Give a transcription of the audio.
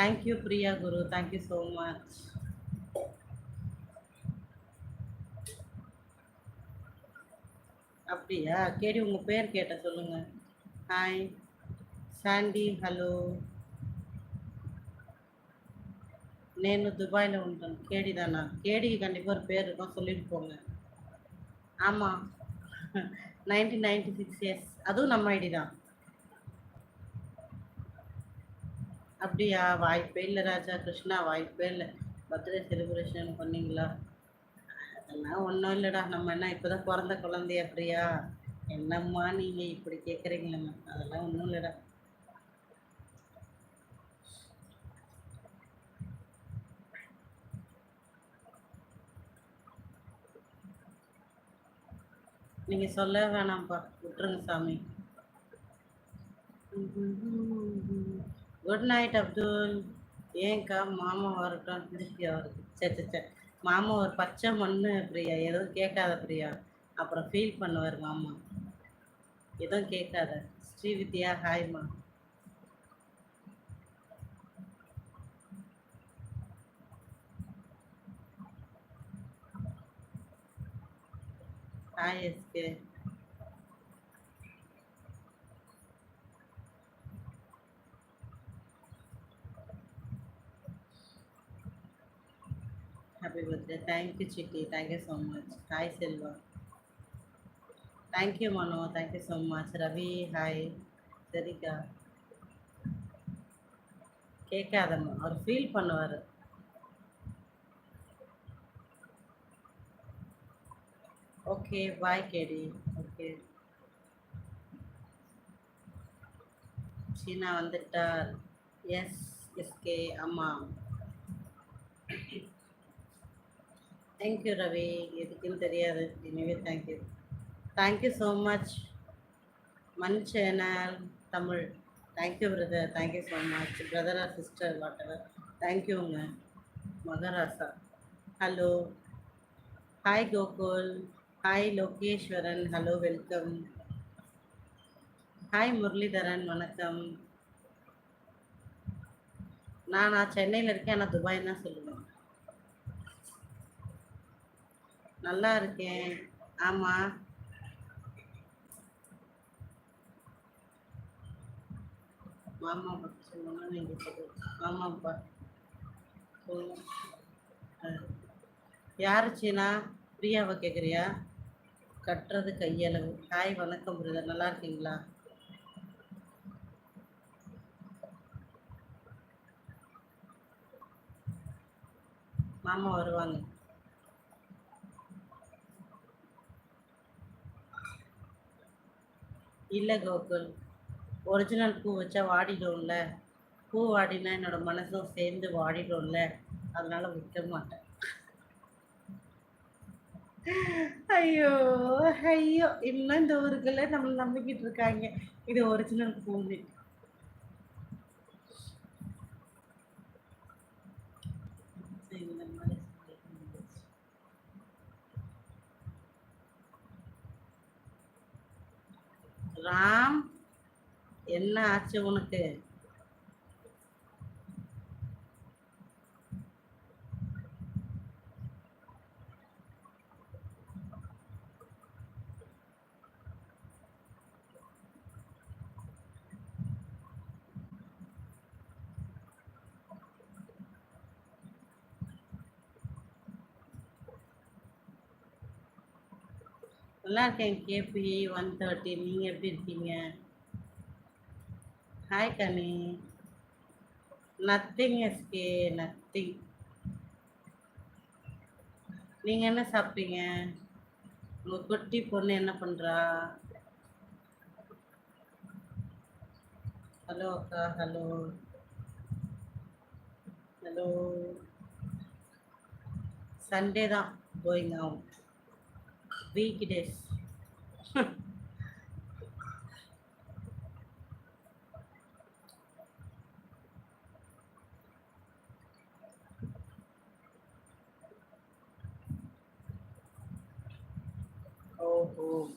thank you Priya Guru thank you so much அப்படியா KD உங்கள் பேர் கேட்ட சொல்லுங்க ஹாய் శాండీ హలో నేను దుబాయ్లో ఉంటాను కేడి தானா கேடிக்கு கண்டிப்பாக ஒரு பேர் இருக்கும் சொல்லிட்டு போங்க ஆமாம் நைன்டீன் நைன்டி சிக்ஸ் இயர்ஸ் அதுவும் நம்ம ஐடி தான் அப்படியா? வாய்ப்பே இல்லை ராஜா. கிருஷ்ணா வாய்ப்பே இல்லை. பர்த்டே செலிப்ரேஷன் பண்ணீங்களா? அதெல்லாம் ஒன்றும் இல்லைடா. நம்ம என்ன இப்போ தான் பிறந்த குழந்தைய அப்படியா? என்னம்மா நீங்கள் இப்படி கேட்குறீங்களேம்மா அதெல்லாம் ஒன்றும் இல்லைடா. நீங்கள் சொல்ல வேணாம்ப்பா. விட்டுருங்க சாமி. Good night Abdul. ஏங்க்கா மாமா வரட்டும் திருப்பியா வருது. சரி சரி சரி. மாமா ஒரு பச்சை மண்ணு பிரியா. எதுவும் கேட்காத பிரியா. அப்புறம் ஃபீல் பண்ணுவார் மாமா. எதுவும் கேட்காத. Srividya ஹாய்மா hi SK happy birthday thank you Chitti thank you so much hi Selva. Thank you Mano. Thank you so much Ravi hi சரிக்கா. கேட்காதம்மா அவர் ஃபீல் பண்ணுவார். Okay bye KD. ஓகே சீனா வந்துட்டார் எஸ் எஸ்கே ஆமாம் தேங்க்யூ ரவி எதுக்குன்னு தெரியாது. எனவே thank you thank you so much மண் channel Tamil thank you brother thank you so much brother or sister whatever தேங்க்யூங்க மகராசா hello hi Gokul hi Lokeswaran hello welcome hi Muralitharan வணக்கம் நான் நான் சென்னையில் இருக்கேன். ஆனால் துபாய் தான் சொல்லுவேன். நல்லா இருக்கேன். ஆமாம் மாமா பற்றி சொல்லணும் நீங்கள் சொல்லுங்க மாமாப்பா சொல்லுங்க யார் சீனா? பிரியாவை கேட்குறியா கட்டுறது கையளவு. ஹாய் வணக்கம் பிரதர் நல்லா இருக்கீங்களா? மாமா வருவாங்க. இல்லை கோகுல். ஒரிஜினல் பூ வச்சா வாடிடும்ல. பூ வாடினா என்னோட மனசும் சேர்ந்து வாடிடும்ல. அதனால விற்க மாட்டேன். ஐயோ ஐயோ. இன்னும் இந்த ஊருக்குள்ள நம்மளை நம்பிக்கிட்டு இருக்காங்க. இது ஒரிஜினல் பூன்னு இந்த மாதிரி ராம் என்ன ஆச்சு உனக்கு? நல்லா இருக்கேன் கேபி. ஒன் தேர்ட்டி நீங்கள் எப்படி இருக்கீங்க? ஹாய் கனி நத்திங் எஸ்கே நத்திங் நீங்கள் என்ன சாப்பிட்டீங்க? உங்கள் குட்டி பொண்ணு என்ன பண்ணுறா ஹலோ அக்கா. ஹலோ ஹலோ சண்டே தான் going Weak it is. oh, oh.